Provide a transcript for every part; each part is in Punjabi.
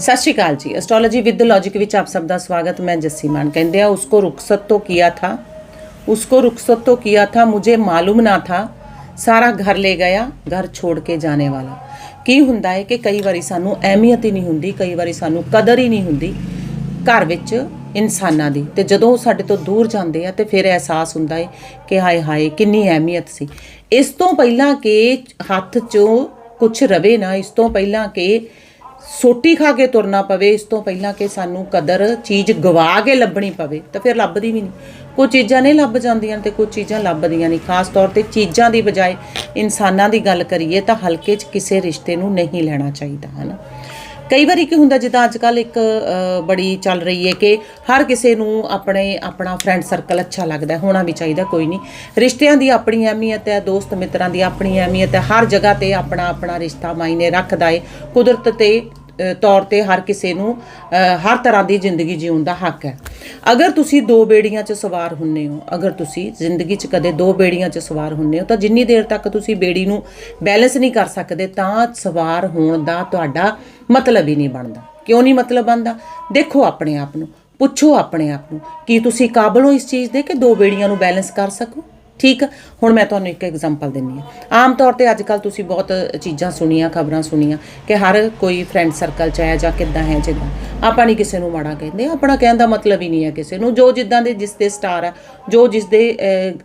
ਸਤਿ ਸ਼੍ਰੀ ਅਕਾਲ ਜੀ। ਐਸਟ੍ਰੋਲੋਜੀ ਵਿਦ ਲੌਜੀਕ ਵਿੱਚ ਆਪ ਸਭ ਦਾ ਸਵਾਗਤ। ਮੈਂ ਜੱਸੀ ਮਾਨ ਕਹਿੰਦੇ ਆ, ਉਸਕੋ ਰੁਖਸਤ ਤੋਂ ਕੀਤਾ ਥਾ? ਉਸਕੋ ਰੁਖਸਤ ਤੋਂ ਕੀਆ ਥਾ? ਮੁਝੇ ਮਾਲੂਮ ਨਾ ਥਾ। ਸਾਰਾ ਘਰ ਲੈ ਗਿਆ, ਘਰ ਛੋੜ ਕੇ ਜਾਣੇ ਵਾਲਾ। ਕੀ ਹੁੰਦਾ ਹੈ ਕਿ ਕਈ ਵਾਰੀ ਸਾਨੂੰ ਅਹਿਮੀਅਤ ਹੀ ਨਹੀਂ ਹੁੰਦੀ, ਕਈ ਵਾਰੀ ਸਾਨੂੰ ਕਦਰ ਹੀ ਨਹੀਂ ਹੁੰਦੀ ਘਰ ਵਿੱਚ ਇਨਸਾਨਾਂ ਦੀ। ਤੇ ਜਦੋਂ ਉਹ ਸਾਡੇ ਤੋਂ ਦੂਰ ਜਾਂਦੇ ਆ, ਤੇ ਫਿਰ ਅਹਿਸਾਸ ਹੁੰਦਾ ਹੈ ਕਿ ਹਾਏ ਹਾਏ, ਕਿੰਨੀ ਅਹਿਮੀਅਤ ਸੀ। ਇਸ ਤੋਂ ਪਹਿਲਾਂ ਕਿ ਹੱਥ 'ਚੋਂ ਕੁਝ ਰਵੇ ਨਾ, ਇਸ ਤੋਂ ਪਹਿਲਾਂ ਕਿ ਸੋਟੀ ਖਾ ਕੇ ਤੁਰਨਾ ਪਵੇ, ਇਸ ਤੋਂ ਪਹਿਲਾਂ ਕਿ ਸਾਨੂੰ ਕਦਰ, ਚੀਜ਼ ਗਵਾ ਕੇ ਲੱਭਣੀ ਪਵੇ, ਤਾਂ ਫਿਰ ਲੱਭਦੀ ਵੀ ਨਹੀਂ। ਕੁਝ ਚੀਜ਼ਾਂ ਨਹੀਂ ਲੱਭ ਜਾਂਦੀਆਂ ਤੇ ਕੁਝ ਚੀਜ਼ਾਂ ਲੱਭਦੀਆਂ ਨਹੀਂ। ਖਾਸ ਤੌਰ ਤੇ ਚੀਜ਼ਾਂ ਦੀ ਬਜਾਏ ਇਨਸਾਨਾਂ ਦੀ ਗੱਲ ਕਰੀਏ ਤਾਂ ਹਲਕੇ 'ਚ ਕਿਸੇ ਰਿਸ਼ਤੇ ਨੂੰ ਨਹੀਂ ਲੈਣਾ ਚਾਹੀਦਾ, ਹਨਾ? ਕਈ ਵਾਰੀ ਕੀ ਹੁੰਦਾ, ਜਿੱਦਾਂ ਅੱਜ ਕੱਲ ਇੱਕ ਬੜੀ ਚੱਲ ਰਹੀ ਹੈ ਕਿ ਹਰ ਕਿਸੇ ਨੂੰ ਆਪਣੇ, ਆਪਣਾ ਫਰੈਂਡ ਸਰਕਲ ਅੱਛਾ ਲੱਗਦਾ ਹੋਣਾ ਵੀ ਚਾਹੀਦਾ, ਕੋਈ ਨਹੀਂ। ਰਿਸ਼ਤਿਆਂ ਦੀ ਆਪਣੀ ਅਹਿਮੀਅਤ ਹੈ, ਦੋਸਤ ਮਿੱਤਰਾਂ ਦੀ ਆਪਣੀ ਅਹਿਮੀਅਤ ਹੈ, ਹਰ ਜਗ੍ਹਾ ਤੇ ਆਪਣਾ ਆਪਣਾ ਰਿਸ਼ਤਾ ਮਾਇਨੇ ਰੱਖਦਾ ਹੈ, ਕੁਦਰਤ ਤੇ ਤੌਰ ਤੇ ਹਰ ਕਿਸੇ ਨੂੰ ਹਰ ਤਰ੍ਹਾਂ ਦੀ ਜ਼ਿੰਦਗੀ ਜਿਉਣ ਦਾ ਹੱਕ ਹੈ। ਅਗਰ ਤੁਸੀਂ ਦੋ ਬੇੜੀਆਂ 'ਚ ਸਵਾਰ ਹੁੰਨੇ ਹੋ, ਅਗਰ ਤੁਸੀਂ ਜ਼ਿੰਦਗੀ 'ਚ ਕਦੇ ਦੋ ਬੇੜੀਆਂ 'ਚ ਸਵਾਰ ਹੁੰਨੇ ਹੋ, ਤਾਂ ਜਿੰਨੀ ਦੇਰ ਤੱਕ ਤੁਸੀਂ ਬੇੜੀ ਨੂੰ ਬੈਲੈਂਸ ਨਹੀਂ ਕਰ ਸਕਦੇ, ਤਾਂ ਸਵਾਰ ਹੋਣ ਦਾ ਤੁਹਾਡਾ ਮਤਲਬ ਹੀ ਨਹੀਂ ਬਣਦਾ। ਕਿਉਂ ਨਹੀਂ ਮਤਲਬ ਬਣਦਾ? ਦੇਖੋ ਆਪਣੇ ਆਪ ਨੂੰ, ਪੁੱਛੋ ਆਪਣੇ ਆਪ ਨੂੰ, ਕੀ ਤੁਸੀਂ ਕਾਬਲ ਹੋ ਇਸ ਚੀਜ਼ ਦੇ ਕਿ ਦੋ ਬੇੜੀਆਂ ਨੂੰ ਬੈਲੈਂਸ ਕਰ ਸਕੋ? ਠੀਕ? ਹੁਣ ਮੈਂ ਤੁਹਾਨੂੰ ਇੱਕ ਐਗਜ਼ਾਮਪਲ ਦਿੰਨੀ ਆ ਆਮ ਤੌਰ ਤੇ ਅੱਜ ਕੱਲ ਤੁਸੀਂ ਬਹੁਤ ਚੀਜ਼ਾਂ ਸੁਣੀਆਂ, ਖਬਰਾਂ ਸੁਣੀਆਂ ਕਿ ਹਰ ਕੋਈ ਫਰੈਂਡ ਸਰਕਲ ਚ ਹੈ ਜਾਂ ਕਿੱਦਾਂ ਹੈ, ਜਿੱਦਾਂ। ਆਪਾਂ ਨਹੀਂ ਕਿਸੇ ਨੂੰ ਮਾੜਾ ਕਹਿੰਦੇ। ਆਪਣਾ ਕਹਿਣ ਦਾ ਮਤਲਬ ਹੀ ਨਹੀਂ ਹੈ ਕਿਸੇ ਨੂੰ। ਜੋ ਜਿੱਦਾਂ ਦੇ ਜਿਸ ਦੇ ਸਟਾਰ ਹੈ ਜੋ ਜਿਸ ਦੇ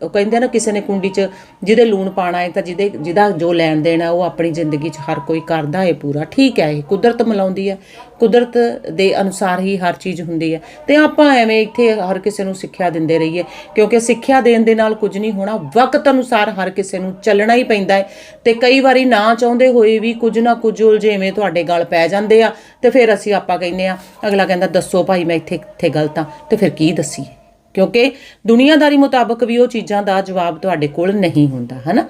ਕਹਿੰਦੇ ਆ ਨਾ ਕਿਸੇ ਨੇ ਕੁੰਡੀ ਚ ਜਿਹਦੇ ਲੂਣ ਪਾਣਾ ਹੈ ਤਾਂ ਜਿਹਦੇ, ਜਿਹਦਾ ਜੋ ਲੈਣ ਦੇਣ ਹੈ ਉਹ ਆਪਣੀ ਜ਼ਿੰਦਗੀ ਚ ਹਰ ਕੋਈ ਕਰਦਾ ਹੈ ਪੂਰਾ। ਠੀਕ ਹੈ, ਇਹ ਕੁਦਰਤ ਮਿਲਾਉਂਦੀ ਹੈ। ਕੁਦਰਤ ਦੇ ਅਨੁਸਾਰ ਹੀ ਹਰ ਚੀਜ਼ ਹੁੰਦੀ ਹੈ। ਤੇ ਆਪਾਂ ਐਵੇਂ ਇੱਥੇ ਹਰ ਕਿਸੇ ਨੂੰ ਸਿੱਖਿਆ ਦਿੰਦੇ ਰਹੀਏ, ਕਿਉਂਕਿ ਸਿੱਖਿਆ ਦੇਣ ਦੇ ਨਾਲ ਕੁਝ ਨਹੀਂ ਹੋਣਾ, ਵਕਤ ਅਨੁਸਾਰ ਹਰ ਕਿਸੇ ਨੂੰ ਚੱਲਣਾ ਹੀ ਪੈਂਦਾ ਹੈ। ਤੇ ਕਈ ਵਾਰੀ ਨਾ ਚਾਹੁੰਦੇ ਹੋਏ ਵੀ ਕੁਝ ਨਾ ਕੁਝ ਉਲਝੇਵੇਂ ਤੁਹਾਡੇ ਗਲ ਪੈ ਜਾਂਦੇ ਆ, ਤੇ ਫਿਰ ਅਸੀਂ ਆਪਾਂ ਕਹਿੰਦੇ ਆ, ਅਗਲਾ ਕਹਿੰਦਾ, ਦੱਸੋ ਭਾਈ, ਮੈਂ ਇੱਥੇ ਇੱਥੇ ਗਲਤ ਆ ਤੇ ਫਿਰ ਕੀ ਦੱਸੀਏ? ਕਿਉਂਕਿ ਦੁਨੀਆਦਾਰੀ ਮੁਤਾਬਕ ਵੀ ਉਹ ਚੀਜ਼ਾਂ ਦਾ ਜਵਾਬ ਤੁਹਾਡੇ ਕੋਲ ਨਹੀਂ ਹੁੰਦਾ, ਹਨਾ?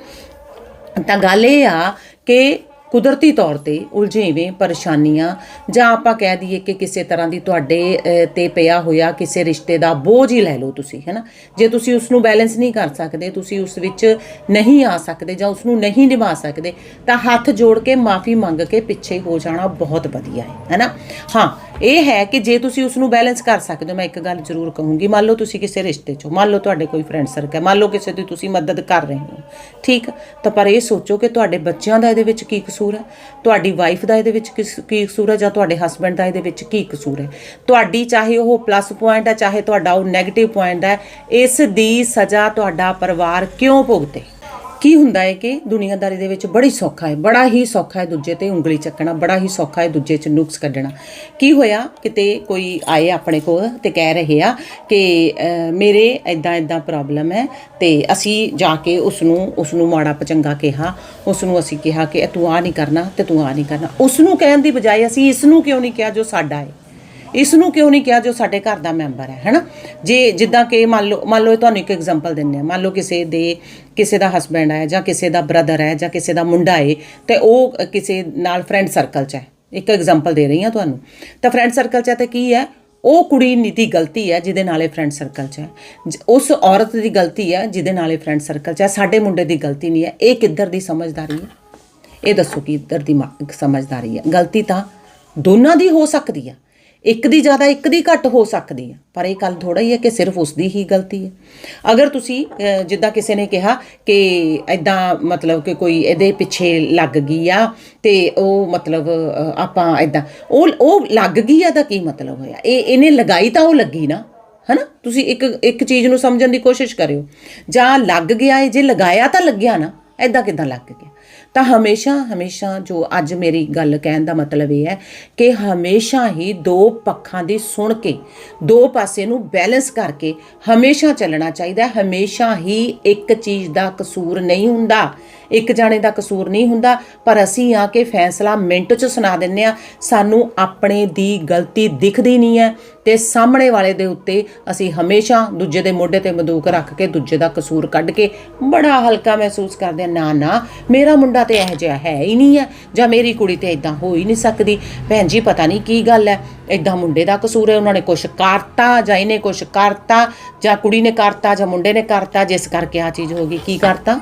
ਤਾਂ ਗੱਲ ਇਹ ਆ ਕਿ ਕੁਦਰਤੀ ਤੌਰ ਤੇ ਉਲਝੇਵੇਂ ਪਰੇਸ਼ਾਨੀਆਂ, ਜਾਂ ਆਪਾਂ ਕਹਿ ਦਈਏ ਕਿ ਕਿਸੇ ਤਰ੍ਹਾਂ ਦੀ ਤੁਹਾਡੇ ਤੇ ਪਿਆ ਹੋਇਆ ਕਿਸੇ ਰਿਸ਼ਤੇ ਦਾ ਬੋਝ ਹੀ ਲੈ ਲਓ ਤੁਸੀਂ ਹੈਨਾ ਜੇ ਤੁਸੀਂ ਉਸ ਨੂੰ ਬੈਲੈਂਸ ਨਹੀਂ ਕਰ ਸਕਦੇ, ਤੁਸੀਂ ਉਸ ਵਿੱਚ ਨਹੀਂ ਆ ਸਕਦੇ ਜਾਂ ਉਸ ਨੂੰ ਨਹੀਂ ਨਿਭਾ ਸਕਦੇ, ਤਾਂ ਹੱਥ ਜੋੜ ਕੇ ਮਾਫੀ ਮੰਗ ਕੇ ਪਿੱਛੇ ਹੋ ਜਾਣਾ ਬਹੁਤ ਵਧੀਆ ਹੈ ਹੈਨਾ ਹਾਂ ਇਹ ਹੈ ਕਿ ਜੇ ਤੁਸੀਂ ਉਸ ਨੂੰ ਬੈਲੈਂਸ ਕਰ ਸਕਦੇ ਹੋ, ਮੈਂ ਇੱਕ ਗੱਲ ਜ਼ਰੂਰ ਕਹੂੰਗੀ, ਮੰਨ ਲਓ ਤੁਸੀਂ ਕਿਸੇ ਰਿਸ਼ਤੇ 'ਚੋਂ, ਮੰਨ ਲਓ ਤੁਹਾਡੇ ਕੋਈ ਫਰੈਂਡ ਸਰਕਲ ਹੈ, ਮੰਨ ਲਓ ਕਿਸੇ ਦੀ ਤੁਸੀਂ ਮਦਦ ਕਰ ਰਹੇ ਹੋ, ਠੀਕ? ਤਾਂ ਪਰ ਇਹ ਸੋਚੋ ਕਿ ਤੁਹਾਡੇ ਬੱਚਿਆਂ ਦਾ ਇਹਦੇ ਵਿੱਚ ਕੀ ਕਸੂਰ ਹੈ? ਤੁਹਾਡੀ ਵਾਈਫ ਦਾ ਇਹਦੇ ਵਿੱਚ ਕਿਸ- ਕੀ ਕਸੂਰ ਹੈ? ਜਾਂ ਤੁਹਾਡੇ ਹਸਬੰਡ ਦਾ ਇਹਦੇ ਵਿੱਚ ਕੀ ਕਸੂਰ ਹੈ? ਤੁਹਾਡੀ ਚਾਹੇ ਉਹ ਪਲੱਸ ਪੁਆਇੰਟ ਹੈ, ਚਾਹੇ ਤੁਹਾਡਾ ਉਹ 네ਗੇਟਿਵ ਪੁਆਇੰਟ ਹੈ, ਇਸ ਦੀ ਸਜ਼ਾ ਤੁਹਾਡਾ ਪਰਿਵਾਰ ਕਿਉਂ ਭੁਗਤੇ? ਕੀ ਹੁੰਦਾ ਹੈ ਕਿ ਦੁਨੀਆਦਾਰੀ ਦੇ ਵਿੱਚ ਬੜੀ ਸੌਖਾ ਹੈ, ਬੜਾ ਹੀ ਸੌਖਾ ਹੈ ਦੂਜੇ ਤੇ ਉਂਗਲੀ ਚੱਕਣਾ, ਬੜਾ ਹੀ ਸੌਖਾ ਹੈ ਦੂਜੇ 'ਚ ਨੁਕਸ ਕੱਢਣਾ। ਕੀ ਹੋਇਆ? ਕਿਤੇ ਕੋਈ ਆਏ ਆਪਣੇ ਕੋਲ ਤੇ ਕਹਿ ਰਹੇ ਆ ਕਿ ਮੇਰੇ ਐਦਾਂ ਐਦਾਂ ਪ੍ਰੋਬਲਮ ਹੈ ਤੇ ਅਸੀਂ ਜਾ ਕੇ ਉਸ ਨੂੰ ਉਸ ਨੂੰ ਮਾੜਾ ਪਚੰਗਾ ਕਿਹਾ ਉਸ ਨੂੰ ਅਸੀਂ ਕਿਹਾ ਕਿ ਤੂੰ ਆ ਨਹੀਂ ਕਰਨਾ ਤੇ ਤੂੰ ਆ ਨਹੀਂ ਕਰਨਾ। ਉਸ ਨੂੰ ਕਹਿਣ ਦੀ ਬਜਾਏ ਅਸੀਂ ਇਸ ਨੂੰ ਕਿਉਂ ਨਹੀਂ ਕਿਹਾ ਜੋ ਸਾਡਾ ਹੈ? ਇਸ ਨੂੰ ਕਿਉਂ ਨਹੀਂ ਕਿਹਾ ਜੋ ਸਾਡੇ ਘਰ ਦਾ ਮੈਂਬਰ ਹੈ, ਹੈਨਾ? ਜੇ ਜਿੱਦਾਂ ਕਿ ਮੰਨ ਲਓ ਮੰਨ ਲਓ ਤੁਹਾਨੂੰ ਇੱਕ ਐਗਜ਼ਾਮਪਲ ਦਿੰਨੇ ਆ ਮੰਨ ਲਓ ਕਿਸੇ ਦੇ, ਕਿਸੇ ਦਾ ਹਸਬੈਂਡ ਹੈ ਜਾਂ ਕਿਸੇ ਦਾ ਬ੍ਰਦਰ ਹੈ ਜਾਂ ਕਿਸੇ ਦਾ ਮੁੰਡਾ ਹੈ ਤੇ ਉਹ ਕਿਸੇ ਨਾਲ ਫਰੈਂਡ ਸਰਕਲ 'ਚ ਹੈ। ਇੱਕ ਐਗਜ਼ਾਮਪਲ ਦੇ ਰਹੀ ਹਾਂ ਤੁਹਾਨੂੰ। ਤਾਂ ਫਰੈਂਡ ਸਰਕਲ 'ਚ ਹੈ ਤੇ ਕੀ ਹੈ? ਉਹ ਕੁੜੀ ਨੀ ਦੀ ਗਲਤੀ ਹੈ ਜਿਹਦੇ ਨਾਲ ਇਹ ਫਰੈਂਡ ਸਰਕਲ 'ਚ ਹੈ। ਜ- ਉਸ ਔਰਤ ਦੀ ਗਲਤੀ ਹੈ ਜਿਹਦੇ ਨਾਲ ਇਹ ਫਰੈਂਡ ਸਰਕਲ 'ਚ ਹੈ। ਸਾਡੇ ਮੁੰਡੇ ਦੀ ਗਲਤੀ ਨਹੀਂ ਹੈ। ਇਹ ਕਿੱਧਰ ਦੀ ਸਮਝਦਾਰੀ ਹੈ? ਇਹ ਦੱਸੋ ਕਿ ਇੱਧਰ ਦੀ ਮਾ- ਸਮਝਦਾਰੀ ਹੈ। ਗਲਤੀ ਤਾਂ ਦੋਨਾਂ ਦੀ ਹੋ ਸਕਦੀ ਹੈ। ਇੱਕ ਦੀ ਜ਼ਿਆਦਾ ਇੱਕ ਦੀ ਘੱਟ ਹੋ ਸਕਦੀ ਆ, ਪਰ ਇਹ ਗੱਲ ਥੋੜਾ ਹੀ ਹੈ ਕਿ ਸਿਰਫ ਉਸ ਦੀ ਹੀ ਗਲਤੀ ਹੈ। ਅਗਰ ਤੁਸੀਂ ਜਿੱਦਾਂ ਕਿਸੇ ਨੇ ਕਿਹਾ ਕਿ ਐਦਾਂ ਮਤਲਬ ਕਿ ਕੋਈ ਇਹਦੇ ਪਿੱਛੇ ਲੱਗ ਗਈ ਆ ਤੇ ਉਹ ਮਤਲਬ ਆਪਾਂ ਐਦਾਂ ਉਹ ਉਹ ਲੱਗ ਗਈ ਆ ਦਾ ਕੀ ਮਤਲਬ ਹੋਇਆ? ਇਹ, ਇਹਨੇ ਲਗਾਈ ਤਾਂ ਉਹ ਲੱਗੀ ਨਾ, ਹਨਾ? ਤੁਸੀਂ ਇੱਕ ਇੱਕ ਚੀਜ਼ ਨੂੰ ਸਮਝਣ ਦੀ ਕੋਸ਼ਿਸ਼ ਕਰਿਓ। ਜਾਂ ਲੱਗ ਗਿਆ ਹੈ ਜੇ ਲਗਾਇਆ ਤਾਂ ਲੱਗਿਆ ਨਾ ਐਦਾਂ ਕਿਦਾਂ ਲੱਗ ਗਿਆ? ਤਾਂ ਹਮੇਸ਼ਾ ਹਮੇਸ਼ਾ ਜੋ ਅੱਜ ਮੇਰੀ ਗੱਲ ਕਹਿਣ ਦਾ ਮਤਲਬ ਇਹ ਹੈ ਕਿ ਹਮੇਸ਼ਾ ਹੀ ਦੋ ਪੱਖਾਂ ਦੀ ਸੁਣ ਕੇ, ਦੋ ਪਾਸੇ ਨੂੰ ਬੈਲੈਂਸ ਕਰਕੇ ਹਮੇਸ਼ਾ ਚੱਲਣਾ ਚਾਹੀਦਾ ਹਮੇਸ਼ਾ ਹੀ ਇੱਕ ਚੀਜ਼ ਦਾ ਕਸੂਰ ਨਹੀਂ ਹੁੰਦਾ। ਇੱਕ ਜਾਣੇ ਦਾ ਕਸੂਰ ਨਹੀਂ ਹੁੰਦਾ, ਪਰ ਅਸੀਂ ਆ ਕੇ ਫੈਸਲਾ ਮਿੰਟ 'ਚ ਸੁਣਾ ਦਿੰਨੇ ਆ ਸਾਨੂੰ ਆਪਣੇ ਦੀ ਗਲਤੀ ਦਿਖਦੀ ਨਹੀਂ ਹੈ ਤੇ ਸਾਹਮਣੇ ਵਾਲੇ ਦੇ ਉੱਤੇ ਅਸੀਂ ਹਮੇਸ਼ਾ ਦੂਜੇ ਦੇ ਮੋਢੇ ਤੇ ਬੰਦੂਕ ਰੱਖ ਕੇ ਦੂਜੇ ਦਾ ਕਸੂਰ ਕੱਢ ਕੇ ਬੜਾ ਹਲਕਾ ਮਹਿਸੂਸ ਕਰਦੇ ਆ ਨਾ ਨਾ, ਮੇਰਾ ਮੁੰਡਾ ਤੇ ਇਹੋ ਜਿਹਾ ਹੈ ਹੀ ਨਹੀਂ ਹੈ ਜਾਂ ਮੇਰੀ ਕੁੜੀ ਤੇ ਇਦਾਂ ਹੋ ਹੀ ਨਹੀਂ ਸਕਦੀ। ਭੈਣ ਜੀ, ਪਤਾ ਨਹੀਂ ਕੀ ਗੱਲ ਹੈ ਇਦਾਂ ਮੁੰਡੇ ਦਾ ਕਸੂਰ ਹੈ, ਉਹਨਾਂ ਨੇ ਕੁਛ ਕਰਤਾ ਜਾਂ ਇਹਨੇ ਕੁਛ ਕਰਤਾ ਜਾਂ ਕੁੜੀ ਨੇ ਕਰਤਾ ਜਾਂ ਮੁੰਡੇ ਨੇ ਕਰਤਾ, ਜਿਸ ਕਰਕੇ ਆ ਚੀਜ਼ ਹੋ ਗਈ। ਕੀ ਕਰਤਾ?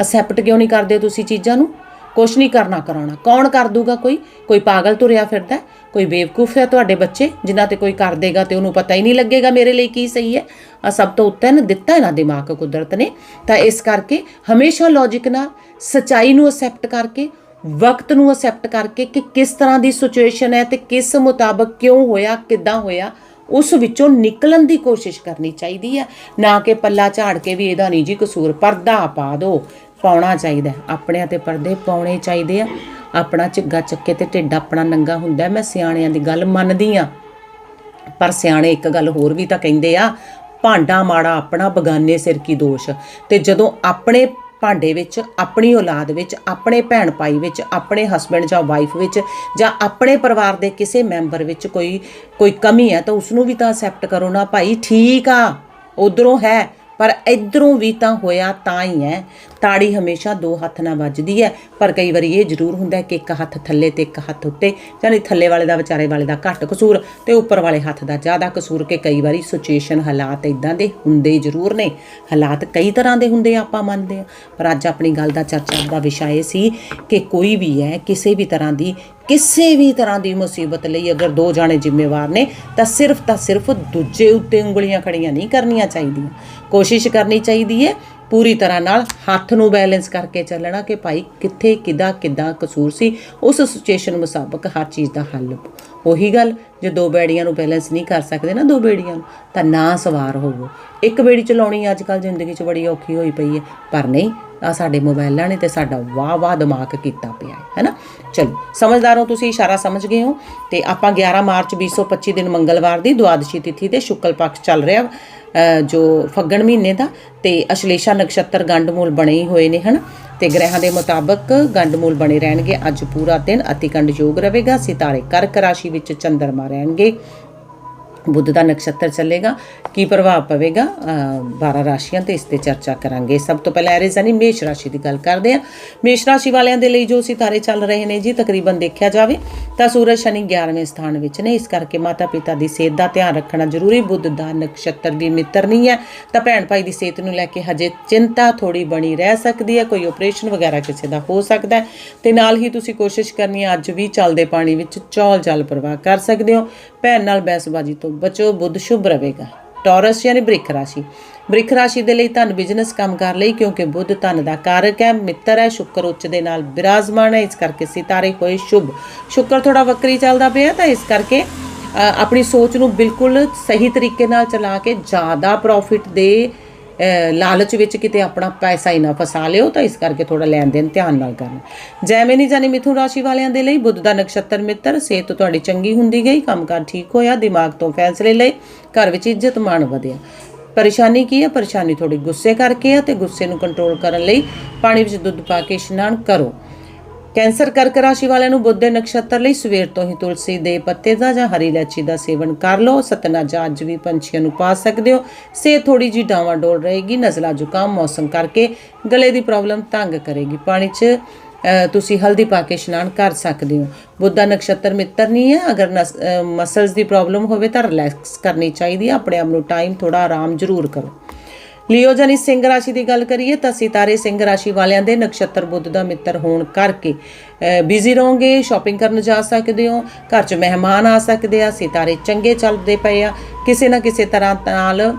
ਅਸੈਪਟ ਕਿਉਂ ਨਹੀਂ ਕਰਦੇ ਤੁਸੀਂ ਚੀਜ਼ਾਂ ਨੂੰ? ਕੁਛ ਨਹੀਂ ਕਰਨਾ ਕਰਾਉਣਾ। ਕੌਣ ਕਰ ਦੂਗਾ ਕੋਈ? ਕੋਈ ਪਾਗਲ ਤੁਰਿਆ ਫਿਰਦਾ ਕੋਈ ਬੇਵਕੂਫ ਹੈ ਤੁਹਾਡੇ ਬੱਚੇ? ਜਿਨ੍ਹਾਂ ਤੇ ਕੋਈ ਕਰ ਦੇਗਾ ਤੇ ਉਹਨੂੰ ਪਤਾ ਹੀ ਨਹੀਂ ਲੱਗੇਗਾ ਮੇਰੇ ਲਈ ਕੀ ਸਹੀ ਹੈ? ਆ ਸਭ ਤੋਂ ਉੱਤੇ ਨਾ ਦਿੱਤਾ ਇਹਨਾਂ ਦਿਮਾਗ ਕੁਦਰਤ ਨੇ। ਤਾਂ ਇਸ ਕਰਕੇ ਹਮੇਸ਼ਾ ਲੌਜੀਕ ਨਾਲ ਸਚਾਈ ਨੂੰ ਅਸੈਪਟ ਕਰਕੇ, ਵਕਤ ਨੂੰ ਅਸੈਪਟ ਕਰਕੇ ਕਿ ਕਿਸ ਤਰ੍ਹਾਂ ਦੀ ਸਿਚੁਏਸ਼ਨ ਹੈ ਤੇ ਕਿਸ ਮੁਤਾਬਕ ਕਿਉਂ ਹੋਇਆ, ਕਿੱਦਾਂ ਹੋਇਆ, ਉਸ ਵਿੱਚੋਂ ਨਿਕਲਣ ਦੀ ਕੋਸ਼ਿਸ਼ ਕਰਨੀ ਚਾਹੀਦੀ ਹੈ। ਨਾ ਕਿ ਪੱਲਾ ਝਾੜ ਕੇ ਵੀ ਇਹਦਾ ਨਹੀਂ ਜੀ ਕਸੂਰ ਪਰਦਾ ਪਾ ਦਿਓ। ਪਾਉਣਾ ਚਾਹੀਦਾ ਹੈ। ਆਪਣਿਆਂ ਤੇ ਪਰਦੇ ਪਾਉਣੇ ਚਾਹੀਦੇ ਆ। ਆਪਣਾ ਝਿੱਗਾ ਚੱਕੇ ਤੇ ਢਿੱਡ ਆਪਣਾ ਨੰਗਾ ਹੁੰਦਾ ਮੈਂ ਸਿਆਣਿਆਂ ਦੀ ਗੱਲ ਮੰਨਦੀ ਆ ਪਰ ਸਿਆਣੇ ਇੱਕ ਗੱਲ ਹੋਰ ਵੀ ਤਾਂ ਕਹਿੰਦੇ ਆ, ਭਾਂਡਾ ਮਾੜਾ ਆਪਣਾ, ਬਗਾਨੇ ਸਿਰ ਕੀ ਦੋਸ਼? ਤੇ ਜਦੋਂ ਆਪਣੇ ਭਾਂਡੇ ਵਿੱਚ, ਆਪਣੀ ਔਲਾਦ ਵਿੱਚ, ਆਪਣੇ ਭੈਣ ਭਾਈ ਵਿੱਚ, ਆਪਣੇ ਹਸਬੰਡ ਜਾਂ ਵਾਈਫ ਵਿੱਚ ਜਾਂ ਆਪਣੇ ਪਰਿਵਾਰ ਦੇ ਕਿਸੇ ਮੈਂਬਰ ਵਿੱਚ ਕੋਈ ਕੋਈ ਕਮੀ ਹੈ, ਤਾਂ ਉਸ ਨੂੰ ਵੀ ਤਾਂ ਅਸੈਪਟ ਕਰੋ ਨਾ ਭਾਈ। ਠੀਕ ਆ, ਉਧਰੋਂ ਹੈ, ਪਰ ਇਧਰੋਂ ਵੀ ਤਾਂ ਹੋਇਆ ਤਾਂ ਹੀ ਹੈ। ਤਾੜੀ ਹਮੇਸ਼ਾ ਦੋ ਹੱਥ ਨਾਲ ਵੱਜਦੀ ਹੈ, ਪਰ ਕਈ ਵਾਰੀ ਇਹ ਜ਼ਰੂਰ ਹੁੰਦਾ ਹੈ ਕਿ ਇੱਕ ਹੱਥ ਥੱਲੇ ਤੇ ਇੱਕ ਹੱਥ ਉੱਤੇ, ਯਾਨੀ ਥੱਲੇ ਵਾਲੇ ਦਾ ਵਿਚਾਰੇ ਵਾਲੇ ਦਾ ਘੱਟ ਕਸੂਰ ਤੇ ਉੱਪਰ ਵਾਲੇ ਹੱਥ ਦਾ ਜ਼ਿਆਦਾ ਕਸੂਰ ਕਿ ਕਈ ਵਾਰੀ ਸਿਚੁਏਸ਼ਨ ਹਾਲਾਤ ਇਦਾਂ ਦੇ ਹੁੰਦੇ ਜ਼ਰੂਰ ਨੇ। ਹਾਲਾਤ ਕਈ ਤਰ੍ਹਾਂ ਦੇ ਹੁੰਦੇ ਆਪਾਂ ਮੰਨਦੇ ਆ ਪਰ ਅੱਜ ਆਪਣੀ ਗੱਲ ਦਾ ਚਰਚਾ ਦਾ ਵਿਸ਼ਾ ਇਹ ਸੀ ਕਿ ਕੋਈ ਵੀ ਹੈ, ਕਿਸੇ ਵੀ ਤਰ੍ਹਾਂ ਦੀ, ਕਿਸੇ ਵੀ ਤਰ੍ਹਾਂ ਦੀ ਮੁਸੀਬਤ ਲਈ ਅਗਰ ਦੋ ਜਾਣੇ ਜ਼ਿੰਮੇਵਾਰ ਨੇ, ਤਾਂ ਸਿਰਫ ਤਾਂ ਸਿਰਫ ਦੂਜੇ ਉੱਤੇ ਉਂਗਲੀਆਂ ਖੜੀਆਂ ਨਹੀਂ ਕਰਨੀਆਂ ਚਾਹੀਦੀਆਂ। ਕੋਸ਼ਿਸ਼ ਕਰਨੀ ਚਾਹੀਦੀ ਹੈ ਪੂਰੀ ਤਰ੍ਹਾਂ ਨਾਲ ਹੱਥ ਨੂੰ ਬੈਲੈਂਸ ਕਰਕੇ ਚੱਲਣਾ ਕਿ ਭਾਈ ਕਿੱਥੇ, ਕਿੱਦਾਂ ਕਿੱਦਾਂ ਕਸੂਰ ਸੀ, ਉਸ ਸਿਚੁਏਸ਼ਨ ਮੁਤਾਬਕ ਹਰ ਚੀਜ਼ ਦਾ ਹੱਲ। ਉਹੀ ਗੱਲ, ਜੇ ਦੋ ਬੇੜੀਆਂ ਨੂੰ ਬੈਲੈਂਸ ਨਹੀਂ ਕਰ ਸਕਦੇ ਨਾ ਦੋ ਬੇੜੀਆਂ ਨੂੰ, ਤਾਂ ਨਾ ਸਵਾਰ ਹੋਵੋ। ਇੱਕ ਬੇੜੀ ਚਲਾਉਣੀ ਅੱਜ ਕੱਲ ਜ਼ਿੰਦਗੀ 'ਚ ਬੜੀ ਔਖੀ ਹੋਈ ਪਈ ਹੈ, ਪਰ ਨਹੀਂ ਆ ਸਾਡੇ ਮੋਬਾਈਲਾਂ ਨੇ ਤੇ ਸਾਡਾ ਵਾਹ ਵਾਹ ਦਿਮਾਗ ਕੀਤਾ ਪਿਆ ਹੈ, ਹੈਨਾ? ਚਲੋ, ਸਮਝਦਾਰ ਹੋ ਤੁਸੀਂ, ਇਸ਼ਾਰਾ ਸਮਝ ਗਏ ਹੋ? ਤੇ ਆਪਾਂ 11 ਮਾਰਚ 2025 ਦਿਨ ਮੰਗਲਵਾਰ ਦੀ ਦੁਆਦਸ਼ੀ ਤਿਥੀ ਤੇ ਸ਼ੁਕਲ ਪੱਖ ਚੱਲ ਰਿਹਾ ਜੋ ਫੱਗਣ ਮਹੀਨੇ ਦਾ ਤੇ ਅਸ਼ਲੇਸ਼ਾ ਨਕਸ਼ਤਰ ਗੰਡਮੂਲ ਬਣੇ ਹੀ ਹੋਏ ਨੇ, ਹਨ? ਤੇ ਗ੍ਰਹਿਾਂ ਦੇ ਮੁਤਾਬਕ ਗੰਡਮੂਲ ਬਣੇ ਰਹਿਣਗੇ, ਅੱਜ ਪੂਰਾ ਦਿਨ ਅਤਿਕੰਡ ਯੋਗ ਰਹੇਗਾ, ਸਿਤਾਰੇ ਕਰਕ ਰਾਸ਼ੀ ਵਿੱਚ ਚੰਦਰਮਾ ਰਹਿਣਗੇ। ਬੁੱਧ ਦਾ ਨਕਸ਼ਤਰ ਚੱਲੇਗਾ ਕੀ ਪ੍ਰਭਾਵ ਪਵੇਗਾ? ਅ, 12 ਰਾਸ਼ੀਆਂ ਤੇ ਇਸ ਤੇ ਚਰਚਾ ਕਰਾਂਗੇ। ਸਭ ਤੋਂ ਪਹਿਲਾਂ ਐਰੀਜ਼ ਯਾਨੀ ਮੇਸ਼ ਰਾਸ਼ੀ ਦੀ ਗੱਲ ਕਰਦੇ ਹਾਂ। ਮੇਸ਼ ਰਾਸ਼ੀ ਵਾਲਿਆਂ ਦੇ ਲਈ ਜੋ ਸਿਤਾਰੇ ਚੱਲ ਰਹੇ ਨੇ ਜੀ ਤਕਰੀਬਨ ਦੇਖਿਆ ਜਾਵੇ ਤਾਂ ਸੂਰਜ ਸ਼ਨੀ 11ਵੇਂ ਸਥਾਨ ਵਿੱਚ ਨੇ। ਇਸ ਕਰਕੇ ਮਾਤਾ ਪਿਤਾ ਦੀ ਸਿਹਤ ਦਾ ਧਿਆਨ ਰੱਖਣਾ ਜ਼ਰੂਰੀ। ਬੁੱਧ ਦਾ ਨਕਸ਼ਤਰ ਦੀ ਮਿੱਤਰ ਨਹੀਂ ਹੈ। ਤਾਂ ਭੈਣ ਭਾਈ ਦੀ ਸਿਹਤ ਨੂੰ ਲੈ ਕੇ ਹਜੇ ਚਿੰਤਾ ਥੋੜੀ ਬਣੀ ਰਹਿ ਸਕਦੀ ਹੈ। ਕੋਈ ਆਪਰੇਸ਼ਨ ਵਗੈਰਾ ਕਿਸੇ ਦਾ ਹੋ ਸਕਦਾ ਹੈ। ਤੇ ਨਾਲ ਹੀ ਤੁਸੀਂ ਕੋਸ਼ਿਸ਼ ਕਰਨੀ ਹੈ ਅੱਜ ਵੀ ਚੱਲਦੇ ਪਾਣੀ ਵਿੱਚ ਚੌਲ ਜਲ ਪ੍ਰਵਾਹ ਕਰ ਸਕਦੇ ਹੋ। ਭੈਣ ਨਾਲ ਬਹਿਸਬਾਜ਼ੀ ਤੋਂ ਬਚੋ, ਬੁੱਧ ਸ਼ੁਭ ਰਹੇਗਾ। ਟੌਰਸ ਯਾਨੀ ਬ੍ਰਿਖ ਰਾਸ਼ੀ। ਬ੍ਰਿਖ ਰਾਸ਼ੀ ਦੇ ਲਈ ਧਨ ਬਿਜ਼ਨਸ ਕੰਮਕਾਰ ਲਈ ਕਿਉਂਕਿ ਬੁੱਧ ਧਨ ਦਾ ਕਾਰਕ ਹੈ, ਮਿੱਤਰ ਹੈ, ਸ਼ੁਕਰ ਉੱਚ ਦੇ ਨਾਲ ਬਿਰਾਜਮਾਨ ਹੈ, ਇਸ ਕਰਕੇ ਸਿਤਾਰੇ ਹੋਏ ਸ਼ੁਭ। ਸ਼ੁਕਰ ਥੋੜਾ ਵਕਰੀ ਚੱਲਦਾ ਪਿਆ ਤਾਂ ਇਸ ਕਰਕੇ ਆਪਣੀ ਸੋਚ ਨੂੰ ਬਿਲਕੁਲ ਸਹੀ ਤਰੀਕੇ ਨਾਲ ਚਲਾ ਕੇ ਜ਼ਿਆਦਾ ਪ੍ਰੋਫਿਟ ਦੇ ਲਾਲਚ ਵਿੱਚ ਕਿਤੇ ਆਪਣਾ ਪੈਸਾ ਹੀ ਨਾ ਫਸਾ ਲਿਓ, ਤਾਂ ਇਸ ਕਰਕੇ ਥੋੜਾ ਲੈਣ ਦੇਣ ਧਿਆਨ ਨਾਲ ਕਰਨਾ। ਜੈਮਨੀ ਜਾਨੀ ਮਿਥੁਨ ਰਾਸ਼ੀ ਵਾਲਿਆਂ ਦੇ ਲਈ, ਬੁੱਧ ਦਾ ਨਕਸ਼ਤਰ ਮਿੱਤਰ, ਸਿਹਤ ਤੁਹਾਡੀ ਚੰਗੀ ਹੁੰਦੀ ਗਈ, ਕੰਮਕਾਰ ਠੀਕ ਹੋਇਆ, ਦਿਮਾਗ ਤੋਂ ਫੈਸਲੇ ਲਏ, ਘਰ ਵਿੱਚ ਇੱਜ਼ਤ ਮਾਣ ਵਧਿਆ। ਪਰੇਸ਼ਾਨੀ ਕੀ ਹੈ? ਪਰੇਸ਼ਾਨੀ ਥੋੜੀ ਗੁੱਸੇ ਕਰਕੇ ਆ ਤੇ ਗੁੱਸੇ ਨੂੰ ਕੰਟਰੋਲ ਕਰਨ ਲਈ ਪਾਣੀ ਵਿੱਚ ਦੁੱਧ ਪਾ ਕੇ ਇਸ਼ਨਾਨ ਕਰੋ। ਕੈਂਸਰ ਕਰਕ ਰਾਸ਼ੀ ਵਾਲਿਆਂ ਨੂੰ ਬੁੱਧ ਦੇ ਨਕਸ਼ਤਰ ਲਈ ਸਵੇਰ ਤੋਂ ਹੀ ਤੁਲਸੀ ਦੇ ਪੱਤੇ ਦਾ ਜਾਂ ਹਰੀ ਇਲਾਚੀ ਦਾ ਸੇਵਨ ਕਰ ਲਓ। ਸਤਨਾ, ਜਾਂ ਅੱਜ ਵੀ ਪੰਛੀਆਂ ਨੂੰ ਪਾ ਸਕਦੇ ਹੋ। ਸਿਹਤ ਥੋੜੀ ਜੀ ਡਾਵਾਂ ਡੋਲ ਰਹੇਗੀ, ਨਜ਼ਲਾ ਜ਼ੁਕਾਮ, ਮੌਸਮ ਕਰਕੇ ਗਲੇ ਦੀ ਪ੍ਰੋਬਲਮ ਤੰਗ ਕਰੇਗੀ। ਪਾਣੀ 'ਚ ਤੁਸੀਂ ਹਲਦੀ ਪਾ ਕੇ ਇਸ਼ਨਾਨ ਕਰ ਸਕਦੇ ਹੋ। ਬੁੱਧਾ ਨਕਸ਼ਤਰ ਮਿੱਤਰ ਨਹੀਂ ਹੈ। ਅਗਰ ਮਸਲਸ ਦੀ ਪ੍ਰੋਬਲਮ ਹੋਵੇ ਤਾਂ ਰਿਲੈਕਸ ਕਰਨੀ ਚਾਹੀਦੀ ਹੈ। ਆਪਣੇ ਆਪ ਨੂੰ ਟਾਈਮ ਥੋੜਾ ਆਰਾਮ ਜ਼ਰੂਰ ਕਰੋ। ਲਿਓ ਜਾਨੀ ਸਿੰਘ ਰਾਸ਼ੀ ਦੀ ਗੱਲ ਕਰੀਏ ਤਾਂ ਸਿਤਾਰੇ ਸਿੰਘ ਰਾਸ਼ੀ ਵਾਲਿਆਂ ਦੇ ਨਕਸ਼ਤਰ ਬੁੱਧ ਦਾ ਮਿੱਤਰ ਹੋਣ ਕਰਕੇ ਬਿਜ਼ੀ ਰਹੋਗੇ ਸ਼ਾਪਿੰਗ ਕਰਨ ਜਾ ਸਕਦੇ ਹੋ, ਘਰ 'ਚ ਮਹਿਮਾਨ ਆ ਸਕਦੇ ਆ, ਸਿਤਾਰੇ ਚੰਗੇ ਚੱਲਦੇ ਪਏ ਆ। ਕਿਸੇ ਨਾ ਕਿਸੇ ਤਰ੍ਹਾਂ ਨਾਲ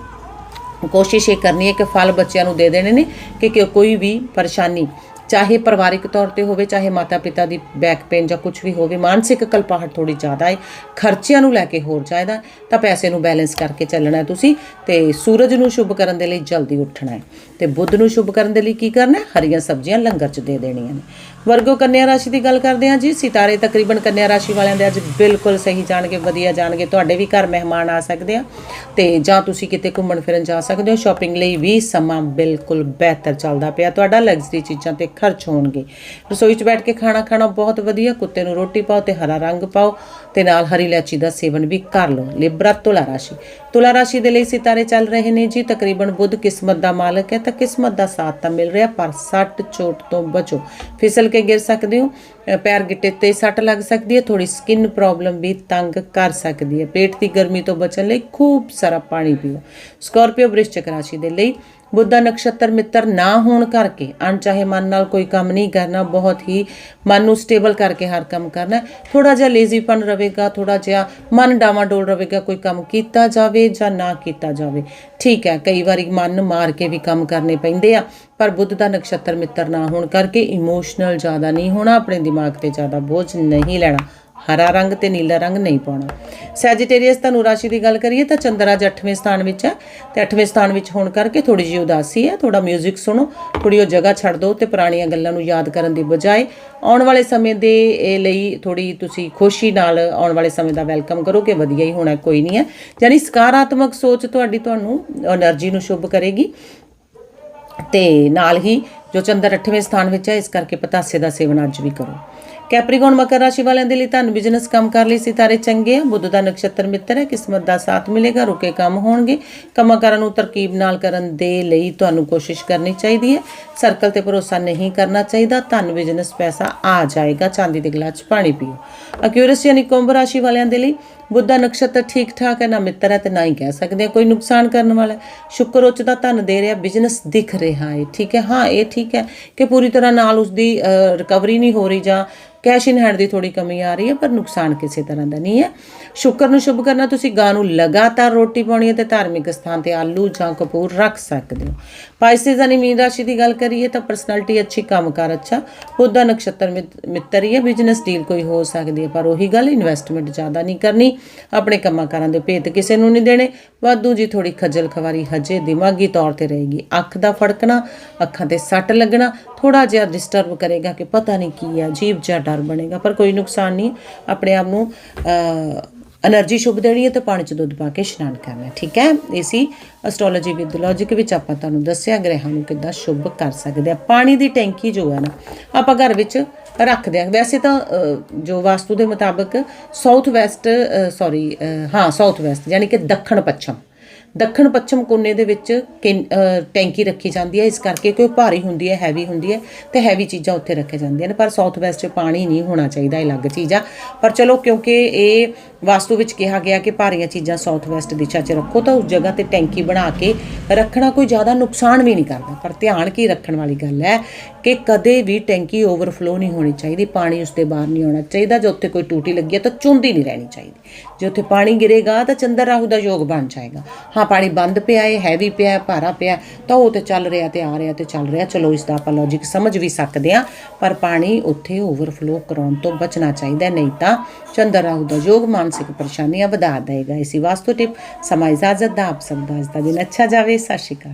ਕੋਸ਼ਿਸ਼ ਇਹ ਕਰਨੀ ਹੈ ਕਿ ਫਲ ਬੱਚਿਆਂ ਨੂੰ ਦੇ ਦੇਣੇ ਨੇ, ਕਿ ਕਿ ਕੋਈ ਵੀ ਪਰੇਸ਼ਾਨੀ ਚਾਹੇ ਪਰਿਵਾਰਿਕ ਤੌਰ ਤੇ ਹੋਵੇ, ਚਾਹੇ ਮਾਤਾ ਪਿਤਾ ਦੀ ਬੈਕ ਪੇਨ ਜਾਂ ਕੁਝ ਵੀ ਹੋਵੇ, ਮਾਨਸਿਕ ਕਲਪਾਹਟ ਥੋੜੀ ਜ਼ਿਆਦਾ ਹੈ ਖਰਚਿਆਂ ਨੂੰ ਲੈ ਕੇ ਹੋਰ ਚਾਹੀਦਾ ਤਾਂ ਪੈਸੇ ਨੂੰ ਬੈਲੈਂਸ ਕਰਕੇ ਚੱਲਣਾ ਹੈ ਤੁਸੀਂ ਤੇ ਸੂਰਜ ਨੂੰ ਸ਼ੁਭ ਕਰਨ ਦੇ ਲਈ ਜਲਦੀ ਉੱਠਣਾ ਹੈ ਤੇ ਬੁੱਧ ਨੂੰ ਸ਼ੁਭ ਕਰਨ ਦੇ ਲਈ ਕੀ ਕਰਨਾ ਹੈ ਹਰੀਆਂ ਸਬਜ਼ੀਆਂ ਲੰਗਰ 'ਚ ਦੇ ਦੇਣੀਆਂ ਨੇ। ਵਰਗੋ ਕੰਨਿਆ ਰਾਸ਼ੀ ਦੀ ਗੱਲ ਕਰਦੇ ਹਾਂ ਜੀ। ਸਿਤਾਰੇ ਤਕਰੀਬਨ ਕੰਨਿਆ ਰਾਸ਼ੀ ਵਾਲਿਆਂ ਦੇ ਅੱਜ ਬਿਲਕੁਲ ਸਹੀ ਜਾਣਗੇ, ਵਧੀਆ ਜਾਣਗੇ। ਤੁਹਾਡੇ ਵੀ ਘਰ ਮਹਿਮਾਨ ਆ ਸਕਦੇ ਆ ਤੇ ਜਾਂ ਤੁਸੀਂ ਕਿਤੇ ਘੁੰਮਣ ਫਿਰਨ ਜਾ ਸਕਦੇ ਹੋ। ਸ਼ਾਪਿੰਗ ਲਈ ਵੀ ਸਮਾਂ ਬਿਲਕੁਲ ਬਿਹਤਰ ਚੱਲਦਾ ਪਿਆ। ਤੁਹਾਡਾ ਲਗਜ਼ਰੀ ਚੀਜ਼ਾਂ ਤੇ ਖਰਚ ਹੋਣਗੇ। ਰਸੋਈ 'ਚ ਬੈਠ ਕੇ ਖਾਣਾ ਖਾਣਾ ਬਹੁਤ ਵਧੀਆ। ਕੁੱਤੇ ਨੂੰ ਰੋਟੀ ਪਾਓ ਤੇ ਹਰਾ ਰੰਗ ਪਾਓ। ਤੇ ਨਾਲ ਹਰੀ ਇਲਾਚੀ ਦਾ ਸੇਵਨ ਵੀ ਕਰ ਲਓ। ਲਿਬਰਾ ਤੁਲਾ ਰਾਸ਼ੀ। ਤੁਲਾ ਰਾਸ਼ੀ ਦੇ ਲਈ ਸਿਤਾਰੇ ਚੱਲ ਰਹੇ ਨੇ ਜੀ। ਤਕਰੀਬਨ ਬੁੱਧ ਕਿਸਮਤ ਦਾ ਮਾਲਕ ਹੈ ਤਾਂ ਕਿਸਮਤ ਦਾ ਸਾਥ ਤਾਂ ਮਿਲ ਰਿਹਾ, ਪਰ ਸੱਟ ਚੋਟ ਤੋਂ ਬਚੋ। ਫਿਸਲ ਕੇ ਗਿਰ ਸਕਦੇ ਹੋ ਪੈਰ ਗਿੱਟੇ ਤੇ ਸੱਟ ਲੱਗ ਸਕਦੀ ਹੈ ਥੋੜੀ ਸਕਿਨ ਪ੍ਰੋਬਲਮ ਵੀ ਤੰਗ ਕਰ ਸਕਦੀ ਹੈ। ਪੇਟ ਦੀ ਗਰਮੀ ਤੋਂ ਬਚਣ ਲਈ ਖੂਬ ਸਾਰਾ ਪਾਣੀ ਪੀਓ। ਸਕਾਰਪੀਓ ਬ੍ਰਿਸ਼ਚਕ ਰਾਸ਼ੀ ਦੇ ਲਈ ਬੁੱਧ ਦਾ ਨਕਸ਼ਤਰ ਮਿੱਤਰ ਨਾ ਹੋਣ ਕਰਕੇ ਅਣਚਾਹੇ ਮਨ ਨਾਲ ਕੋਈ ਕੰਮ ਨਹੀਂ ਕਰਨਾ, ਬਹੁਤ ਹੀ ਮਨ ਨੂੰ ਸਟੇਬਲ ਕਰਕੇ ਹਰ ਕੰਮ ਕਰਨਾ ਥੋੜਾ ਜਿਹਾ ਲੇਜ਼ੀਪਨ ਰਹੇਗਾ ਥੋੜਾ ਜਿਹਾ ਮਨ ਡਾਵਾਡੋਲ ਰਹੇਗਾ, ਕੋਈ ਕੰਮ ਕੀਤਾ ਜਾਵੇ ਜਾਂ ਨਾ ਕੀਤਾ ਜਾਵੇ। ਠੀਕ ਹੈ, ਕਈ ਵਾਰੀ ਮਨ ਮਾਰ ਕੇ ਵੀ ਕੰਮ ਕਰਨੇ ਪੈਂਦੇ ਆ, ਪਰ ਬੁੱਧ ਦਾ ਨਕਸ਼ਤਰ ਮਿੱਤਰ ਨਾ ਹੋਣ ਕਰਕੇ ਇਮੋਸ਼ਨਲ ਜ਼ਿਆਦਾ ਨਹੀਂ ਹੋਣਾ, ਆਪਣੇ ਦਿਮਾਗ ਤੇ ਜ਼ਿਆਦਾ ਬੋਝ ਨਹੀਂ ਲੈਣਾ। ਹਰਾ ਰੰਗ ਤੇ ਨੀਲਾ ਰੰਗ ਨਹੀਂ ਪਾਉਣਾ। ਸੈਜੀਟੇਰੀਅਸ ਤੁਹਾਨੂੰ ਰਾਸ਼ੀ ਦੀ ਗੱਲ ਕਰੀਏ ਤਾਂ ਚੰਦਰ ਚੰਦਰਾਜ 8ਵੇਂ ਸਥਾਨ ਵਿੱਚ ਹੈ ਤੇ 8ਵੇਂ ਸਥਾਨ ਵਿੱਚ ਹੋਣ ਕਰਕੇ ਥੋੜੀ ਜਿਹੀ ਉਦਾਸੀ ਹੈ ਥੋੜਾ 뮤직 ਸੁਣੋ ਥੋੜੀ ਉਹ ਜਗ੍ਹਾ ਛੱਡ ਦਿਓ ਤੇ ਪੁਰਾਣੀਆਂ ਗੱਲਾਂ ਨੂੰ ਯਾਦ ਕਰਨ ਦੀ ਬਜਾਏ ਆਉਣ ਵਾਲੇ ਸਮੇਂ ਦੇ ਲਈ ਥੋੜੀ ਤੁਸੀਂ ਖੁਸ਼ੀ ਨਾਲ ਆਉਣ ਵਾਲੇ ਸਮੇਂ ਦਾ ਵੈਲਕਮ ਕਰੋ ਕਿ ਵਧੀਆ ਹੀ ਹੋਣਾ, ਕੋਈ ਨਹੀਂ ਹੈ। ਯਾਨੀ ਸਕਾਰਾਤਮਕ ਸੋਚ ਤੁਹਾਡੀ ਤੁਹਾਨੂੰ એનર્ਜੀ ਨੂੰ ਸ਼ੁਭ ਕਰੇਗੀ ਤੇ ਨਾਲ ਹੀ ਜੋ ਚੰਦਰ 8ਵੇਂ ਸਥਾਨ ਵਿੱਚ ਹੈ, ਇਸ ਕਰਕੇ ਪਤਾਸੇ ਦਾ ਸੇਵਨ ਅੱਜ ਵੀ ਕਰੋ। ਕੈਪਰੀਕੌਨ ਮਕਰ ਰਾਸ਼ੀ ਵਾਲਿਆਂ ਦੇ ਲਈ ਧਨ ਬਿਜ਼ਨਸ ਕੰਮ ਕਰ ਲਈ ਸਿਤਾਰੇ ਚੰਗੇ ਆ। ਬੁੱਧ ਦਾ ਨਕਸ਼ਤਰ ਮਿੱਤਰ ਹੈ। ਕਿਸਮਤ ਦਾ ਸਾਥ ਮਿਲੇਗਾ, ਰੁਕੇ ਕੰਮ ਹੋਣਗੇ। ਕੰਮਾਂ ਕਾਰਾਂ ਨੂੰ ਤਰਕੀਬ ਨਾਲ ਕਰਨ ਦੇ ਲਈ ਤੁਹਾਨੂੰ ਕੋਸ਼ਿਸ਼ ਕਰਨੀ ਚਾਹੀਦੀ ਹੈ। ਸਰਕਲ ਤੇ ਭਰੋਸਾ ਨਹੀਂ ਕਰਨਾ ਚਾਹੀਦਾ। ਧਨ ਬਿਜ਼ਨਸ ਪੈਸਾ ਆ ਜਾਏਗਾ। ਚਾਂਦੀ ਦੇ ਗਲਾਸ 'ਚ ਪਾਣੀ ਪੀਓ। ਅਕਿਊਰਸ ਯਾਨੀ ਕੁੰਭ ਰਾਸ਼ੀ ਵਾਲਿਆਂ ਦੇ ਲਈ ਬੁੱਧ ਦਾ ਨਕਸ਼ਤਰ ਠੀਕ ਠਾਕ ਹੈ, ਨਾ ਮਿੱਤਰ ਹੈ ਤੇ ਨਾ ਹੀ ਕਹਿ ਸਕਦੇ ਹਾਂ, ਕੋਈ ਨੁਕਸਾਨ ਕਰਨ ਵਾਲਾ ਹੈ। ਸ਼ੁਕਰ ਉੱਚ ਦਾ ਧਨ ਦੇ ਰਿਹਾ ਬਿਜ਼ਨਸ ਦਿਖ ਰਿਹਾ ਹੈ ਠੀਕ ਹੈ? ਹਾਂ, ਇਹ ਠੀਕ ਹੈ ਕਿ ਪੂਰੀ ਤਰ੍ਹਾਂ ਨਾਲ ਉਸ ਦੀ ਰਿਕਵਰੀ ਨਹੀਂ ਹੋ ਰਹੀ ਜਾਂ ਕੈਸ਼ ਇਨ ਹੈਂਡ ਦੀ ਥੋੜੀ ਕਮੀ ਆ ਰਹੀ ਹੈ, ਪਰ ਨੁਕਸਾਨ ਕਿਸੇ ਤਰ੍ਹਾਂ ਦਾ ਨਹੀਂ ਹੈ। ਸ਼ੁਕਰ ਨੂੰ ਸ਼ੁਭ ਕਰਨਾ, ਤੁਸੀਂ ਗਾਂ ਨੂੰ ਲਗਾਤਾਰ ਰੋਟੀ ਪਾਉਣੀ ਹੈ ਤੇ ਧਾਰਮਿਕ ਸਥਾਨ ਤੇ ਆਲੂ ਜਾਂ ਕਪੂਰ ਰੱਖ ਸਕਦੇ ਹੋ। ਪਾਈਸਿਸ ਯਾਨੀ ਮੀਨ ਰਾਸ਼ੀ ਦੀ ਗੱਲ ਕਰੀਏ ਤਾਂ ਪਰਸਨੈਲਿਟੀ ਅੱਛੀ, ਕੰਮਕਾਰ ਅੱਛਾ, ਬੁੱਧਾ ਨਕਸ਼ਤਰ ਮਿੱਤ- ਮਿੱਤਰ ਹੀ ਹੈ ਬਿਜ਼ਨਸ ਡੀਲ ਕੋਈ ਹੋ ਸਕਦੀ ਹੈ, ਪਰ ਉਹੀ ਗੱਲ ਇਨਵੈਸਟਮੈਂਟ ਜ਼ਿਆਦਾ ਨਹੀਂ ਕਰਨੀ। ਆਪਣੇ ਕੰਮਾਂ ਕਾਰਾਂ ਦੇ ਭੇਤ ਕਿਸੇ ਨੂੰ ਨਹੀਂ ਦੇਣੇ। ਵਾਧੂ ਜੀ ਥੋੜੀ ਖੱਜਲ ਖਵਾਰੀ ਹਜੇ ਦਿਮਾਗੀ ਤੌਰ ਤੇ ਰਹੇਗੀ। ਅੱਖ ਦਾ ਫੜਕਣਾ, ਅੱਖਾਂ ਤੇ ਸੱਟ ਲੱਗਣਾ ਥੋੜਾ ਜਿਹਾ ਡਿਸਟਰਬ ਕਰੇਗਾ ਕਿ ਪਤਾ ਨਹੀਂ ਕੀ ਆ ਅਜੀਬ ਜਿਹਾ ਡਰ ਬਣੇਗਾ, ਪਰ ਕੋਈ ਨੁਕਸਾਨ ਨਹੀਂ। ਆਪਣੇ ਆਪ ਨੂੰ ਐਨਰਜੀ શુભ ਦੇਣੀ ਹੈ ਤਾਂ ਪਾਣੀ 'ਚ ਦੁੱਧ ਪਾ ਕੇ ਇਸ਼ਨਾਨ ਕਰਨਾ ਠੀਕ ਹੈ? ਇਹ ਸੀ ਐਸਟ੍ਰੋਲੋਜੀ ਵਿਦ ਲੌਜੀਕ ਵਿੱਚ ਆਪਾਂ ਤੁਹਾਨੂੰ ਦੱਸਿਆ, ਗ੍ਰਹਿਾਂ ਨੂੰ ਕਿੱਦਾਂ ਸ਼ੁਭ ਕਰ ਸਕਦੇ ਆ। ਪਾਣੀ ਦੀ ਟੈਂਕੀ ਜੋ ਹੈ ਨਾ, ਆਪਾਂ ਘਰ ਵਿੱਚ ਰੱਖਦੇ ਆ ਵੈਸੇ ਤਾਂ ਜੋ ਵਾਸਤੂ ਦੇ ਮੁਤਾਬਕ ਸਾਊਥ ਵੈਸਟ ਸੌਰੀ ਹਾਂ ਸਾਊਥ ਵੈਸਟ ਯਾਨੀ ਕਿ ਦੱਖਣ ਪੱਛਮ। ਦੱਖਣ ਪੱਛਮ ਕੋਨੇ ਦੇ ਵਿੱਚ ਕਿਨ- ਟੈਂਕੀ ਰੱਖੀ ਜਾਂਦੀ ਹੈ। ਇਸ ਕਰਕੇ ਕਿ ਉਹ ਭਾਰੀ ਹੁੰਦੀ ਹੈ ਹੈਵੀ ਹੁੰਦੀ ਹੈ ਤੇ ਹੈਵੀ ਚੀਜ਼ਾਂ ਉੱਥੇ ਰੱਖੀਆਂ ਜਾਂਦੀਆਂ ਨੇ। ਪਰ ਸਾਊਥ ਵੈਸਟ 'ਚ ਪਾਣੀ ਨਹੀਂ ਹੋਣਾ ਚਾਹੀਦਾ ਇਹ ਅਲੱਗ ਚੀਜ਼ ਆ। ਪਰ ਚਲੋ ਕਿਉਂਕਿ ਇਹ ਵਾਸਤੂ ਵਿੱਚ ਕਿਹਾ ਗਿਆ ਕਿ ਭਾਰੀਆਂ ਚੀਜ਼ਾਂ ਸਾਊਥ ਵੈਸਟ ਦਿਸ਼ਾ 'ਚ ਰੱਖੋ ਤਾਂ ਉਸ ਜਗ੍ਹਾ ਤੇ ਟੈਂਕੀ ਬਣਾ ਕੇ ਰੱਖਣਾ ਕੋਈ ਜ਼ਿਆਦਾ ਨੁਕਸਾਨ ਵੀ ਨਹੀਂ ਕਰਦਾ। ਪਰ ਧਿਆਨ ਕੀ ਰੱਖਣ ਵਾਲੀ ਗੱਲ ਹੈ ਕਿ ਕਦੇ ਵੀ ਟੈਂਕੀ ਓਵਰਫਲੋ ਨਹੀਂ ਹੋਣੀ ਚਾਹੀਦੀ, ਪਾਣੀ ਉਸ ਦੇ ਬਾਹਰ ਨਹੀਂ ਆਉਣਾ ਚਾਹੀਦਾ। ਜੇ ਉੱਥੇ ਕੋਈ ਟੂਟੀ ਲੱਗੀ ਹੈ ਤਾਂ ਚੁੰਦੀ ਨਹੀਂ ਰਹਿਣੀ ਚਾਹੀਦੀ। ਜੇ ਉੱਥੇ ਪਾਣੀ ਗਿਰੇਗਾ ਤਾਂ ਚੰਦਰ ਰਾਹੂ ਦਾ ਯੋਗ ਬਣ ਜਾਏਗਾ। ਹਾਂ ਪਾਣੀ ਬੰਦ ਪਿਆ ਹੈ ਹੈਵੀ ਪਿਆ ਹੈ, ਭਾਰਾ ਪਿਆ ਤਾਂ ਉਹ ਤੇ ਚੱਲ ਰਿਹਾ ਤੇ ਆ ਰਿਹਾ ਤੇ ਚੱਲ ਰਿਹਾ। ਚਲੋ ਇਸ ਦਾ ਆਪਾਂ ਲੌਜੀਕ ਸਮਝ ਵੀ ਸਕਦੇ ਹਾਂ, ਪਰ ਪਾਣੀ ਉੱਥੇ ਓਵਰਫਲੋ ਕਰਾਉਣ ਤੋਂ ਬਚਣਾ ਚਾਹੀਦਾ ਨਹੀਂ ਤਾਂ ਚੰਦਰ ਰਾਹੂ ਦਾ ਯੋਗ ਮਾਨਸਿਕ ਪਰੇਸ਼ਾਨੀਆਂ ਵਧਾ ਦੇਗਾ ਇਸੀ ਵਾਸਤੂ ਟਿਪ, ਸਮਾਂ ਇਜਾਜ਼ਤ ਦਾ, ਆਪ ਸਭ ਦਾ ਅੱਜ ਦਾ ਦਿਨ ਅੱਛਾ ਜਾਵੇ। ਸਤਿ ਸ਼੍ਰੀ ਅਕਾਲ।